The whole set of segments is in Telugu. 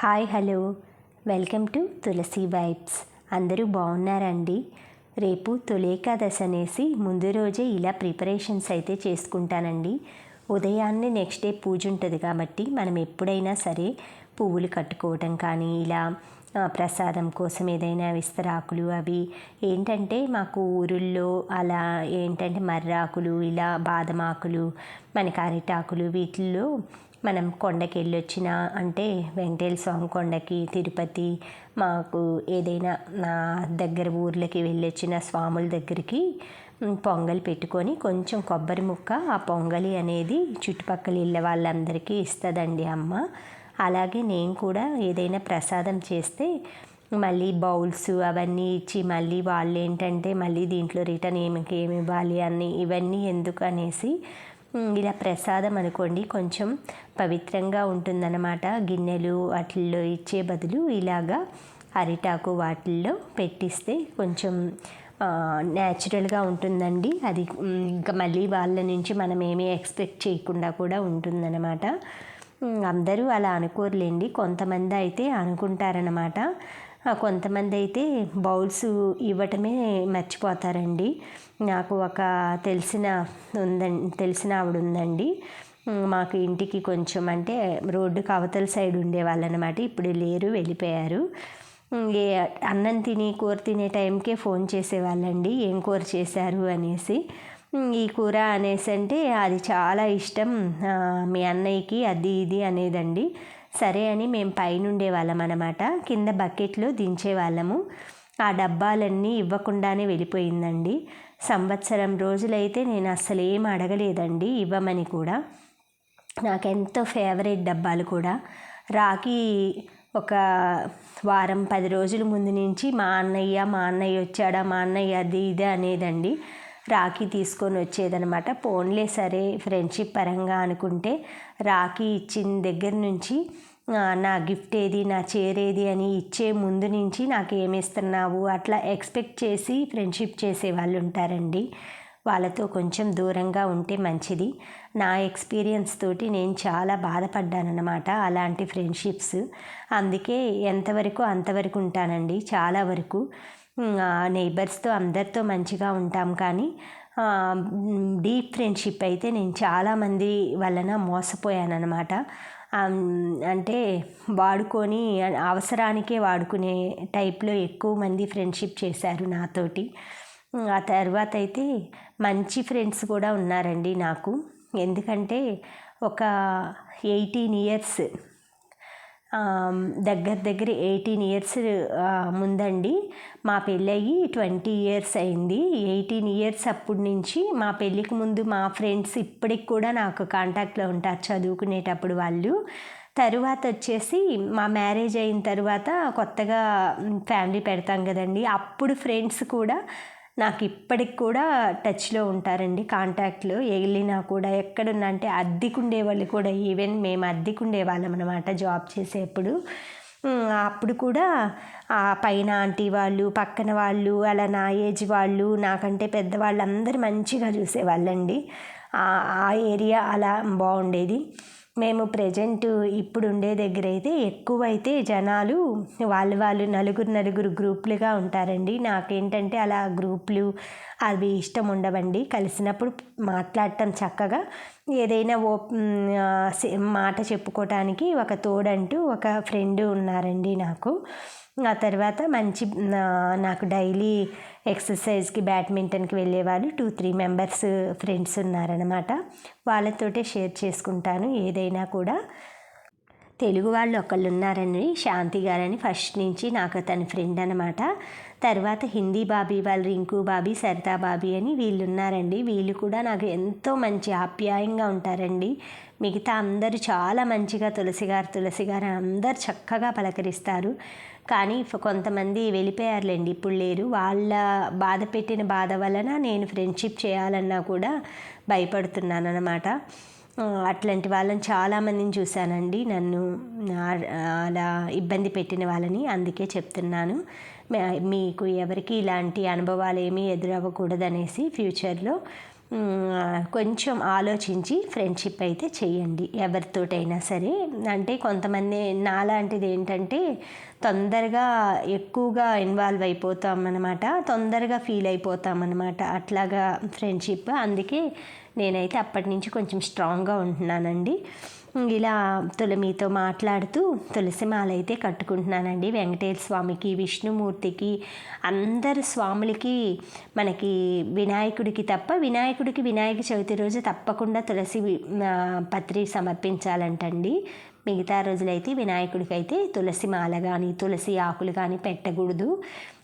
Hi hello. Welcome to Tulasi vibes. అందరూ బాగున్నారండి? రేపు తులేకాదశ అనేసి ముందు రోజే ఇలా ప్రిపరేషన్స్ అయితే చేసుకుంటానండి. ఉదయాన్నే నెక్స్ట్ డే పూజ ఉంటుంది కాబట్టి మనం ఎప్పుడైనా సరే పువ్వులు కట్టుకోవటం కానీ ఇలా ప్రసాదం కోసం ఏదైనా విస్తరాకులు అవి ఏంటంటే మాకు ఊరుల్లో అలా ఏంటంటే మర్రాకులు ఇలా బాదమాకులు మనకి అరిటాకులు వీటిల్లో మనం కొండకి వెళ్ళొచ్చిన అంటే వెంకటేశ్వర స్వామి కొండకి తిరుపతి మాకు ఏదైనా నా దగ్గర ఊర్లకి వెళ్ళొచ్చిన స్వాముల దగ్గరికి పొంగల్ పెట్టుకొని కొంచెం కొబ్బరి ముక్క ఆ పొంగలి అనేది చుట్టుపక్కల ఇళ్ళ వాళ్ళందరికీ ఇస్తుందండి అమ్మ. అలాగే నేను కూడా ఏదైనా ప్రసాదం చేస్తే మళ్ళీ బౌల్స్ అవన్నీ ఇచ్చి మళ్ళీ వాళ్ళు ఏంటంటే మళ్ళీ దీంట్లో రిటర్న్ ఏమి ఏమి ఇవ్వాలి అని ఇవన్నీ ఎందుకు అనేసి ఇలా ప్రసాదం అనుకోండి కొంచెం పవిత్రంగా ఉంటుందన్నమాట. గిన్నెలు వాటిల్లో ఇచ్చే బదులు ఇలాగా అరిటాకు వాటిల్లో పెట్టిస్తే కొంచెం న్యాచురల్గా ఉంటుందండి. అది ఇంకా మళ్ళీ వాళ్ళ నుంచి మనం ఏమీ ఎక్స్పెక్ట్ చేయకుండా కూడా ఉంటుందన్నమాట. అందరూ అలా అనుకోరులేండి. కొంతమంది అయితే అనుకుంటారనమాట కొంతమంది అయితే బౌల్స్ ఇవ్వటమే మర్చిపోతారండి. నాకు ఒక తెలిసిన ఉందండి తెలిసిన ఆవిడ ఉందండి మాకు ఇంటికి కొంచెం అంటే రోడ్డు అవతల సైడ్ ఉండేవాళ్ళనమాట. ఇప్పుడు లేరు వెళ్ళిపోయారు. ఏ అన్నం తిని కూర తినే టైంకే ఫోన్ చేసేవాళ్ళండి. ఏం కూర చేశారు అనేసి. ఈ కూర అనేసి అంటే అది చాలా ఇష్టం. మీ అన్నయ్యకి అది ఇది అనేదండి. సరే అని మేము పైన ఉండేవాళ్ళం అనమాట కింద బకెట్లో దించేవాళ్ళము. ఆ డబ్బాలన్నీ ఇవ్వకుండానే వెళ్ళిపోయిందండి. సంవత్సరం రోజులైతే నేను అసలు ఏం అడగలేదండి ఇవ్వమని కూడా. నాకెంతో ఫేవరెట్ డబ్బాలు కూడా. రాఖీ ఒక వారం పది రోజుల ముందు నుంచి మా అన్నయ్య మా అన్నయ్య వచ్చాడా మా అన్నయ్య అది ఇది అనేదండి రాఖీ తీసుకొని వచ్చేదనమాట. పోన్లే సరే ఫ్రెండ్షిప్ పరంగా అనుకుంటే రాఖీ ఇచ్చిన దగ్గర నుంచి నా గిఫ్ట్ ఏది నా చేరేది అని ఇచ్చే ముందు నుంచి నాకు ఏమి ఇస్తున్నావు అట్లా ఎక్స్పెక్ట్ చేసి ఫ్రెండ్షిప్ చేసే వాళ్ళు ఉంటారండి. వాళ్ళతో కొంచెం దూరంగా ఉంటే మంచిది. నా ఎక్స్పీరియన్స్ తోటి నేను చాలా బాధపడ్డానన్నమాట అలాంటి ఫ్రెండ్షిప్స్. అందుకే ఎంతవరకు అంతవరకు ఉంటానండి చాలా వరకు. నైబర్స్తో అందరితో మంచిగా ఉంటాం కానీ డీప్ ఫ్రెండ్షిప్ అయితే నేను చాలామంది వలన మోసపోయానన్నమాట. అంటే వాడుకొని అవసరానికే వాడుకునే టైప్లో ఎక్కువ మంది ఫ్రెండ్షిప్ చేశారు నాతోటి. ఆ తర్వాత అయితే మంచి ఫ్రెండ్స్ కూడా ఉన్నారండి నాకు. ఎందుకంటే ఒక ఎయిటీన్ ఇయర్స్ దగ్గర దగ్గర ఎయిటీన్ ఇయర్స్ ముందండి. మా పెళ్ళయి ట్వంటీ ఇయర్స్ అయింది. ఎయిటీన్ ఇయర్స్ అప్పటి నుంచి మా పెళ్ళికి ముందు మా ఫ్రెండ్స్ ఇప్పటికి కూడా నాకు కాంటాక్ట్లో ఉంటారు చదువుకునేటప్పుడు వాళ్ళు. తరువాత వచ్చేసి మా మ్యారేజ్ అయిన తర్వాత కొత్తగా ఫ్యామిలీ పెడతాం కదండి. అప్పుడు ఫ్రెండ్స్ కూడా నాకు ఇప్పటికి కూడా టచ్లో ఉంటారండి కాంటాక్ట్లో. వెళ్ళినా కూడా ఎక్కడున్నా అంటే అద్దెకుండే వాళ్ళు కూడా ఈవెన్ మేము అద్దెకుండే వాళ్ళం అనమాట జాబ్ చేసేప్పుడు. అప్పుడు కూడా ఆ పైన ఆంటీ వాళ్ళు పక్కన వాళ్ళు అలా నా ఏజ్ వాళ్ళు నాకంటే పెద్దవాళ్ళు అందరూ మంచిగా చూసేవాళ్ళండి. ఆ ఏరియా అలా బాగుండేది మేము ప్రజెంట్ ఇప్పుడు ఉండే దగ్గర అయితే ఎక్కువైతే జనాలు వాళ్ళు వాళ్ళు నలుగురు నలుగురు గ్రూపులుగా ఉంటారండి. నాకేంటంటే అలా గ్రూపులు అవి ఇష్టం ఉండవండి. కలిసినప్పుడు మాట్లాడటం చక్కగా ఏదైనా ఓ మాట చెప్పుకోవటానికి ఒక తోడంటూ ఒక ఫ్రెండ్ ఉన్నారండి నాకు. ఆ తర్వాత మంచి నాకు డైలీ ఎక్సర్సైజ్కి బ్యాడ్మింటన్కి వెళ్ళేవాళ్ళు టూ త్రీ మెంబర్స్ ఫ్రెండ్స్ ఉన్నారనమాట వాళ్ళతోటే షేర్ చేసుకుంటాను ఏదైనా కూడా. తెలుగు వాళ్ళు ఒకళ్ళు ఉన్నారని శాంతి గారని ఫస్ట్ నుంచి నాకు తన ఫ్రెండ్ అనమాట తర్వాత హిందీ బాబీ వాళ్ళు రింకు బాబీ సరితా బాబీ అని వీళ్ళు ఉన్నారండి వీళ్ళు కూడా నాకు ఎంతో మంచి ఆప్యాయంగా ఉంటారండి. మిగతా అందరూ చాలా మంచిగా తులసి గారు తులసి గారు అందరు చక్కగా పలకరిస్తారు. కానీ కొంతమంది వెళ్ళిపోయారులేండి ఇప్పుడు లేరు. వాళ్ళ బాధ పెట్టిన బాధ వలన నేను ఫ్రెండ్షిప్ చేయాలన్నా కూడా భయపడుతున్నాను అనమాట అట్లాంటి వాళ్ళని చాలామందిని చూశానండి. నన్ను అలా ఇబ్బంది పెట్టిన వాళ్ళని అందుకే చెప్తున్నాను. మీకు ఎవరికి ఇలాంటి అనుభవాలు ఏమీ ఎదురవ్వకూడదనేసి ఫ్యూచర్లో కొంచెం ఆలోచించి ఫ్రెండ్షిప్ అయితే చేయండి ఎవరితోటైనా సరే. అంటే కొంతమంది నాలాంటిది ఏంటంటే తొందరగా ఎక్కువగా ఇన్వాల్వ్ అయిపోతాం అనమాట తొందరగా ఫీల్ అయిపోతామన్నమాట అట్లాగా ఫ్రెండ్షిప్. అందుకే నేనైతే అప్పటి నుంచి కొంచెం స్ట్రాంగ్గా ఉంటున్నానండి. ఇలా తులమితో మాట్లాడుతూ తులసి మాల అయితే కట్టుకుంటున్నానండి. వెంకటేశ్వర స్వామికి విష్ణుమూర్తికి అందరు స్వాములకి మనకి వినాయకుడికి తప్ప వినాయకుడికి వినాయక చవితి రోజు తప్పకుండా తులసి పత్రి సమర్పించాలంటండి. మిగతా రోజులైతే వినాయకుడికి అయితే తులసి మాల కానీ తులసి ఆకులు కానీ పెట్టకూడదు.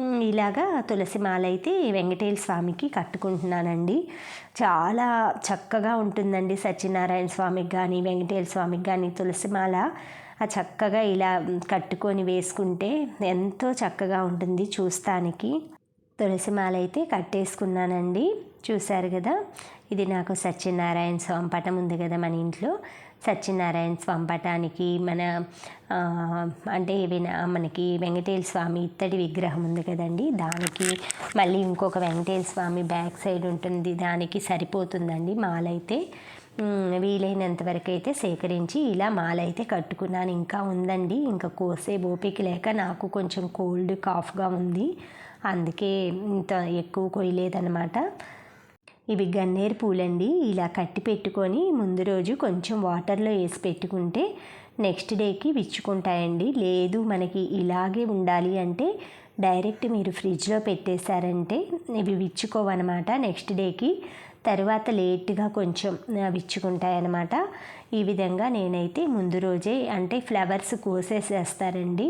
ఇలాగా తులసి మాల అయితే వెంకటేశ్వర స్వామికి కట్టుకుంటున్నానండి. చాలా చక్కగా ఉంటుందండి సత్యనారాయణ స్వామికి కానీ వెంకటేశ్వర స్వామికి కానీ తులసి మాల. ఆ చక్కగా ఇలా కట్టుకొని వేసుకుంటే ఎంతో చక్కగా ఉంటుంది చూస్తానికి. తులసి మాల అయితే కట్టేసుకున్నానండి. చూశారు కదా? ఇది నాకు సత్యనారాయణ స్వామి పటం ఉంది కదా మన ఇంట్లో. సత్యనారాయణ స్వామి పటానికి మన అంటే ఏవైనా మనకి వెంకటేశ్వర స్వామి ఇత్తడి విగ్రహం ఉంది కదండి దానికి మళ్ళీ ఇంకొక వెంకటేశ్వర స్వామి బ్యాక్ సైడ్ ఉంటుంది దానికి సరిపోతుందండి మాలైతే వీలైనంత వరకు అయితే సేకరించి ఇలా మాల అయితే కట్టుకున్నాను. ఇంకా ఉందండి ఇంకా కోసే ఓపిక లేక నాకు కొంచెం కోల్డ్ కాఫ్గా ఉంది. అందుకే ఇంత ఎక్కువ కొయ్యలేదన్నమాట. ఇవి గన్నేరు పూలండి. ఇలా కట్టి పెట్టుకొని ముందు రోజు కొంచెం వాటర్లో వేసి పెట్టుకుంటే నెక్స్ట్ డేకి విచ్చుకుంటాయండి. లేదు మనకి ఇలాగే ఉండాలి అంటే డైరెక్ట్ మీరు ఫ్రిడ్జ్లో పెట్టేశారంటే ఇవి విచ్చుకోవన్నమాట నెక్స్ట్ డేకి. తర్వాత లేట్గా కొంచెం విచ్చుకుంటాయన్నమాట. ఈ విధంగా నేనైతే ముందు రోజే అంటే ఫ్లవర్స్ కోసేసేస్తారండి.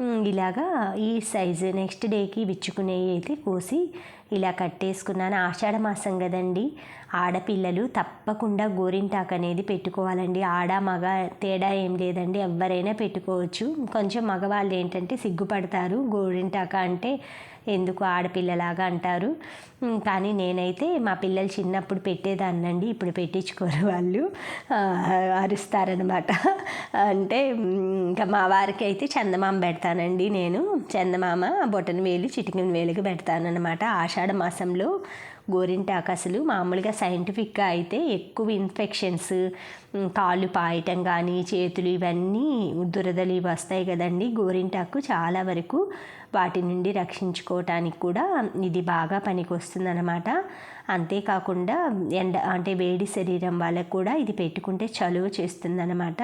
ఇలాగా ఈ సైజు నెక్స్ట్ డేకి విచ్చుకునేవి అయితే కోసి ఇలా కట్టేసుకున్నాను. ఆషాఢ మాసం కదండి. ఆడపిల్లలు తప్పకుండా గోరింటాకు అనేది పెట్టుకోవాలండి. ఆడ మగ తేడా ఏం లేదండి. ఎవరైనా పెట్టుకోవచ్చు. కొంచెం మగవాళ్ళు ఏంటంటే సిగ్గుపడతారు. గోరింటాక అంటే ఎందుకు ఆడపిల్లలాగా అంటారు? కానీ నేనైతే మా పిల్లలు చిన్నప్పుడు పెట్టేదాన్నండి. ఇప్పుడు పెట్టించుకోరు వాళ్ళు. అరుస్తారనమాట అంటే ఇంకా మా వారికి అయితే చందమామ పెడతానండి నేను. చందమామ బొటన వేలు చిటికిన వేలుకి పెడతానమాట ఆషాఢ మాసంలో గోరింటాకు అసలు మామూలుగా సైంటిఫిక్గా అయితే ఎక్కువ ఇన్ఫెక్షన్స్ కాళ్ళు పాయటం కానీ చేతులు ఇవన్నీ దురదలు ఇవి వస్తాయి కదండి. గోరింటాకు చాలా వరకు వాటి నుండి రక్షించుకోవటానికి కూడా ఇది బాగా పనికి వస్తుందన్నమాట అంతేకాకుండా ఎండ అంటే వేడి శరీరం వాళ్ళకు కూడా ఇది పెట్టుకుంటే చలువ చేస్తుందన్నమాట.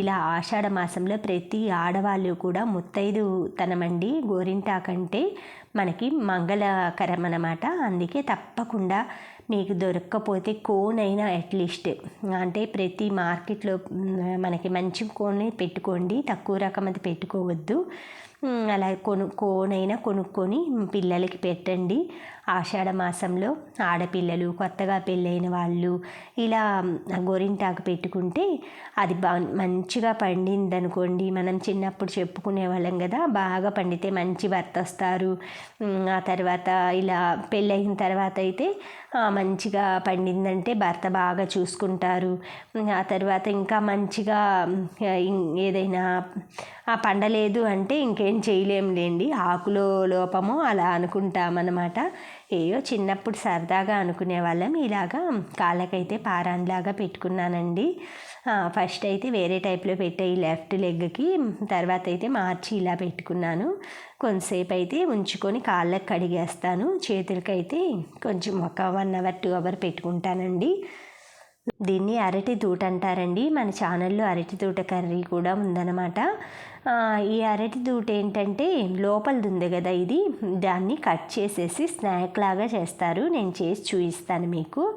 ఇలా ఆషాఢ మాసంలో ప్రతి ఆడవాళ్ళు కూడా ముత్తైదు తనమండి గోరింటాకంటే మనకి మంగళకరం అన్నమాట అందుకే తప్పకుండా మీకు దొరక్కపోతే కోన్ అయినా అట్లీస్ట్. అంటే ప్రతి మార్కెట్లో మనకి మంచి కోనే పెట్టుకోండి. తక్కువ రకం అది పెట్టుకోవద్దు. అలా కొను కోనైనా కొనుక్కొని పిల్లలకి పెట్టండి. ఆషాఢ మాసంలో ఆడపిల్లలు కొత్తగా పెళ్ళైన వాళ్ళు ఇలా గోరింటాకు పెట్టుకుంటే అది బా మంచిగా పండింది అనుకోండి మనం చిన్నప్పుడు చెప్పుకునే వాళ్ళం కదా బాగా పండితే మంచి భర్త వస్తారు. ఆ తర్వాత ఇలా పెళ్ళయిన తర్వాత అయితే మంచిగా పండిందంటే భర్త బాగా చూసుకుంటారు. ఆ తర్వాత ఇంకా మంచిగా ఏదైనా పండలేదు అంటే ఇంకేం చేయలేంలేండి. ఆకులో లోపమో అలా అనుకుంటామన్నమాట. ఏయో చిన్నప్పుడు సరదాగా అనుకునే వాళ్ళం. ఇలాగా కాళ్ళకైతే పారాన్లాగా పెట్టుకున్నానండి. ఫస్ట్ అయితే వేరే టైప్లో పెట్టే ఈ లెఫ్ట్ లెగ్కి. తర్వాత అయితే మార్చి ఇలా పెట్టుకున్నాను. కొంతసేపు అయితే ఉంచుకొని కాళ్ళకి కడిగేస్తాను. చేతులకైతే కొంచెం ఒక వన్ అవర్ టూ అవర్ పెట్టుకుంటానండి. దీన్ని అరటి దూట అంటారండి. మన ఛానల్లో అరటి దూట కర్రీ కూడా ఉందన్నమాట. ఈ అరటి దూట ఏంటంటే లోపలది ఉంది కదా ఇది. దాన్ని కట్ చేసేసి స్నాక్ లాగా చేస్తారు. నేను చేసి చూపిస్తాను మీకు.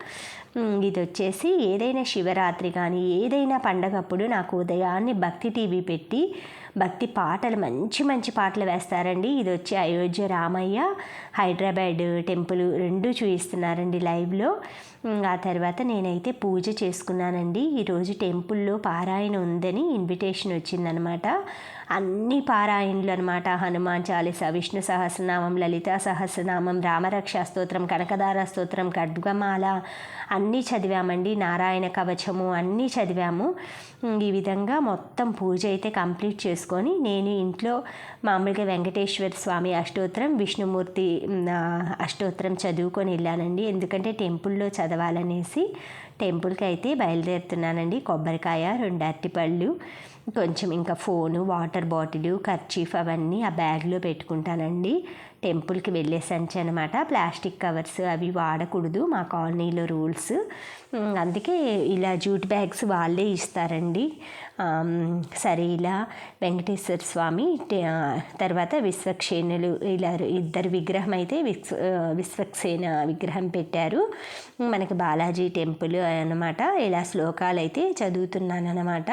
ఇది వచ్చేసి ఏదైనా శివరాత్రి కానీ ఏదైనా పండగప్పుడు నాకు ఉదయాన్నే భక్తి టీవీ పెట్టి భక్తి పాటలు మంచి మంచి పాటలు వేస్తారండి. ఇది వచ్చి అయోధ్య రామయ్య హైదరాబాద్ టెంపుల్ రెండు చూపిస్తున్నారండి లైవ్లో. ఆ తర్వాత నేనైతే పూజ చేసుకున్నానండి. ఈరోజు టెంపుల్లో పారాయణ ఉందని ఇన్విటేషన్ వచ్చిందనమాట. అన్ని పారాయణలు అనమాట హనుమాన్ చాలీస విష్ణు సహస్రనామం లలితా సహస్రనామం రామరక్ష స్తోత్రం కనకదార స్తోత్రం ఖడ్గమాల అన్నీ చదివామండి. నారాయణ కవచము అన్నీ చదివాము. ఈ విధంగా మొత్తం పూజ అయితే కంప్లీట్ చేసుకొని నేను ఇంట్లో మామూలుగా వెంకటేశ్వర స్వామి అష్టోత్తరం విష్ణుమూర్తి అష్టోత్తరం చదువుకొని వెళ్ళానండి. ఎందుకంటే టెంపుల్లో చదవాలనేసి టెంపుల్కి అయితే బయలుదేరుతున్నానండి. కొబ్బరికాయ రెండు అరటిపళ్ళు కొంచెం ఇంకా ఫోను వాటర్ బాటిల్ కర్చీఫ్ అవన్నీ ఆ బ్యాగ్లో పెట్టుకుంటానండి. టెంపుల్కి వెళ్ళేసంచి అనమాట ప్లాస్టిక్ కవర్స్ అవి వాడకూడదు మా కాలనీలో రూల్స్. అందుకే ఇలా జూట్ బ్యాగ్స్ వాళ్ళే ఇస్తారండి. సరే ఇలా వెంకటేశ్వర స్వామి తర్వాత విశ్వక్షేణులు ఇలా ఇద్దరు విగ్రహం అయితే విశ్వ విశ్వక్సేన విగ్రహం పెట్టారు. మనకి బాలాజీ టెంపుల్ అనమాట ఇలా శ్లోకాలు అయితే చదువుతున్నాను అనమాట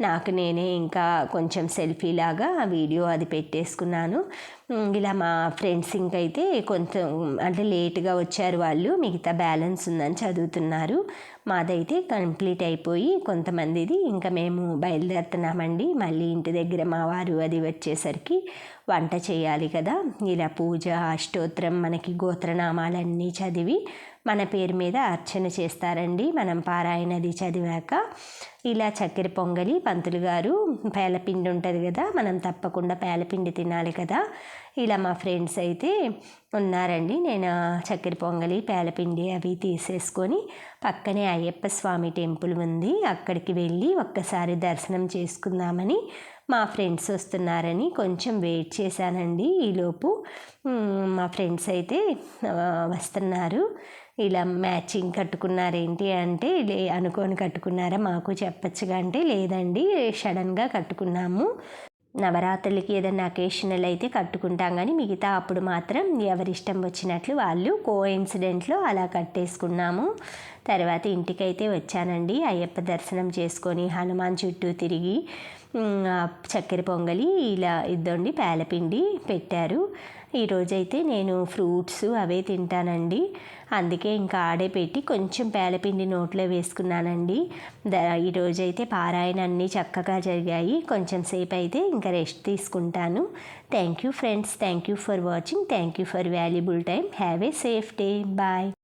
నాకు నేనే ఇంకా కొంచెం సెల్ఫీ లాగా వీడియో అది పెట్టేసుకున్నాను. ఇలా మా ఫ్రెండ్స్ ఇంకైతే కొంచెం అంటే లేట్గా వచ్చారు వాళ్ళు మిగతా బ్యాలెన్స్ ఉందని చదువుతున్నారు. మాదైతే కంప్లీట్ అయిపోయి కొంతమందిది ఇంకా మేము బయలుదేరుతున్నామండి. మళ్ళీ ఇంటి దగ్గర మా వారు అది వచ్చేసరికి వంట చేయాలి కదా. ఇలా పూజ అష్టోత్తరం మనకి గోత్రనామాలన్నీ చదివి మన పేరు మీద అర్చన చేస్తారండి. మనం పారాయణది చదివాక ఇలా చక్కెర పొంగలి పంతులు గారు పేలపిండి ఉంటుంది కదా మనం తప్పకుండా పేలపిండి తినాలి కదా. ఇలా మా ఫ్రెండ్స్ అయితే ఉన్నారండి. నేను చక్కెర పొంగలి పేలపిండి అవి తీసేసుకొని పక్కనే అయ్యప్ప స్వామి టెంపుల్ ఉంది. అక్కడికి వెళ్ళి ఒక్కసారి దర్శనం చేసుకుందామని మా ఫ్రెండ్స్ వస్తున్నారని కొంచెం వెయిట్ చేశానండి ఈలోపు. మా ఫ్రెండ్స్ అయితే వస్తున్నారు. ఇలా మ్యాచింగ్ కట్టుకున్నారేంటి అంటే లే అనుకొని కట్టుకున్నారా మాకు చెప్పచ్చుగా అంటే లేదండి సడన్గా కట్టుకున్నాము. నవరాత్రులకి ఏదైనా అకేషనల్ అయితే కట్టుకుంటాం కానీ మిగతా అప్పుడు మాత్రం ఎవరిష్టం వచ్చినట్లు వాళ్ళు కో ఇన్సిడెంట్లో అలా కట్టేసుకున్నాము. తర్వాత ఇంటికైతే వచ్చానండి అయ్యప్ప దర్శనం చేసుకొని హనుమాన్ చుట్టూ తిరిగి చక్కెర పొంగలి ఇలా ఇద్దండి పేలపిండి పెట్టారు. ఈరోజైతే నేను ఫ్రూట్స్ అవే తింటానండి. అందుకే ఇంకా ఆడే పెట్టి కొంచెం పేలపిండి నోట్లో వేసుకున్నానండి. ద ఈరోజైతే పారాయణ అన్నీ చక్కగా జరిగాయి. కొంచెం సేపు అయితే ఇంకా రెస్ట్ తీసుకుంటాను. Thank you friends thank you for watching thank you for valuable time. Have a safe day. Bye.